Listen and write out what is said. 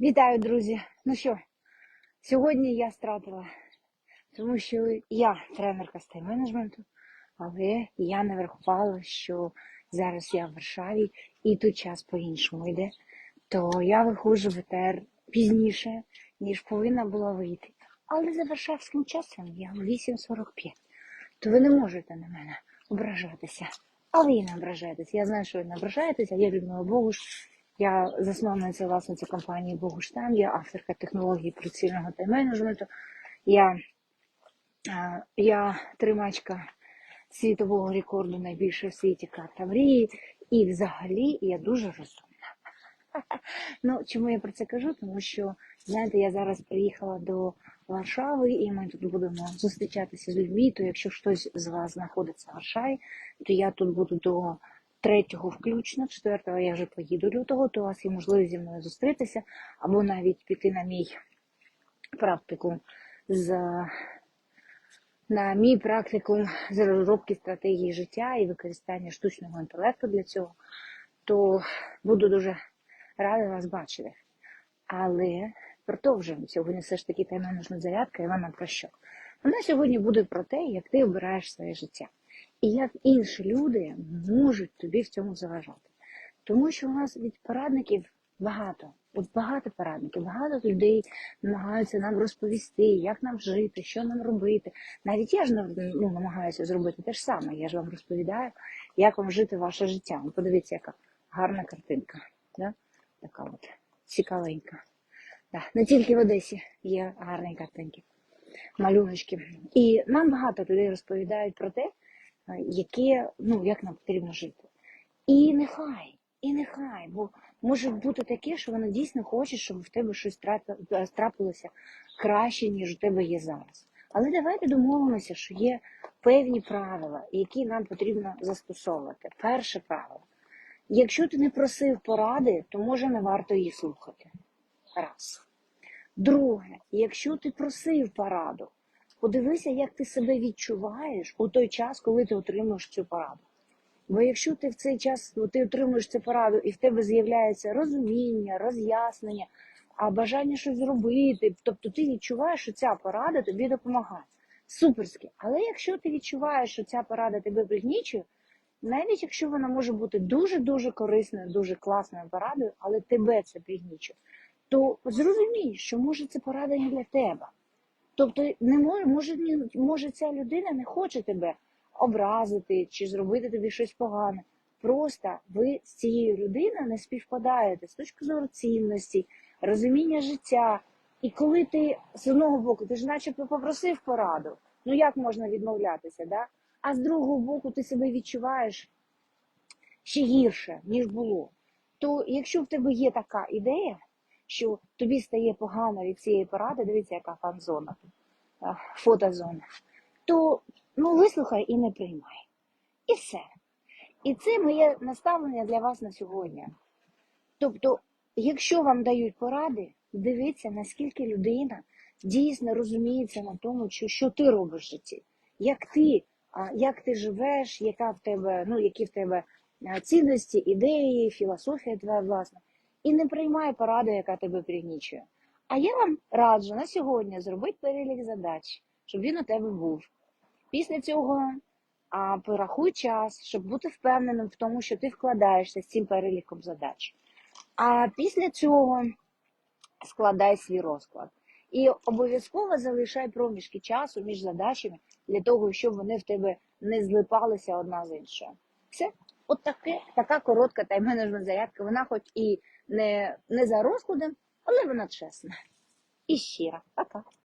Вітаю, друзі! Ну що, сьогодні я стратила, тому що я тренерка з тайм-менеджменту, але я не врахувала, що зараз я в Варшаві і тут час по-іншому йде, то я виходжу в ЕТР пізніше, ніж повинна була вийти. Але за варшавським часом я в 8.45, то ви не можете на мене ображатися. А ви не ображаєтесь. Я знаю, що ви не ображаєтеся, я Людмила Богуш. Я засновниця власниця компанії Богуштам, я авторка технології прицільного тайм-менеджменту. Я, я тримачка світового рекорду найбільше в світі карта мрії. І взагалі я дуже розумна. Ну, чому я про це кажу? Тому що, знаєте, я зараз приїхала до Варшави, і ми тут будемо зустрічатися з людьми. То якщо хтось з вас знаходиться в Варшаві, то я тут буду до третього включно, четвертого я вже поїду лютого, то у вас є можливість зі мною зустрітися, або навіть піти на мій практикум з на мій практикум з розробки стратегії життя і використання штучного інтелекту для цього, то буду дуже рада вас бачити. Але продовжуємо сьогодні все ж таки тайм-менеджмент зарядка, і вона про що? Вона сьогодні буде про те, як ти обираєш своє життя. І як інші люди можуть тобі в цьому заважати. Тому що у нас від порадників багато, от багато порадників, багато людей намагаються нам розповісти, як нам жити, що нам робити. Навіть я ж ну, намагаюся зробити те ж саме. Я ж вам розповідаю, як вам жити ваше життя. Ну, Подивіться, яка гарна картинка. Да? Така от цікавенька. Да. Не тільки в Одесі є гарні картинки, малюночки. І нам багато людей розповідають про те, яке, ну, як нам потрібно жити. І нехай, і нехай, бо може бути таке, що вона дійсно хоче, щоб в тебе щось трапилося краще, ніж у тебе є зараз. Але давайте домовимося, що є певні правила, які нам потрібно застосовувати. Перше правило. Якщо ти не просив поради, то може не варто її слухати. Раз. Друге, якщо ти просив пораду, Подивися, як ти себе відчуваєш у той час, коли ти отримуєш цю пораду. Бо якщо ти в цей час ти отримуєш цю пораду і в тебе з'являється розуміння, роз'яснення, а бажання щось зробити, тобто ти відчуваєш, що ця порада тобі допомагає. Суперськи. Але якщо ти відчуваєш, що ця порада тебе пригнічує, навіть якщо вона може бути дуже-дуже корисною, дуже класною порадою, але тебе це пригнічує, то зрозумій, що може це порада не для тебе. Тобто, не може, може, може, ця людина не хоче тебе образити чи зробити тобі щось погане. Просто ви з цією людиною не співпадаєте з точки зору цінності, розуміння життя. І коли ти з одного боку, ти ж начебто попросив пораду, ну як можна відмовлятися, да? а з другого боку ти себе відчуваєш ще гірше, ніж було. То якщо в тебе є така ідея, що тобі стає погано від цієї поради, дивіться, яка фан-зона, фотозона, то ну, вислухай і не приймай. І все. І це моє наставлення для вас на сьогодні. Тобто, якщо вам дають поради, дивіться, наскільки людина дійсно розуміється на тому, що що ти робиш в житті, як ти як ти живеш, яка в тебе, ну, які в тебе цінності, ідеї, філософія твоя власна і не приймай пораду, яка тебе пригнічує. А я вам раджу на сьогодні зробити перелік задач, щоб він у тебе був. Після цього а, порахуй час, щоб бути впевненим в тому, що ти вкладаєшся з цим переліком задач. А після цього складай свій розклад. І обов'язково залишай проміжки часу між задачами для того, щоб вони в тебе не злипалися одна з іншою. Все, от таке, така коротка тайм-менеджмент зарядка. Вона хоч і не, не за розкладом, але вона чесна. І щира. Пока.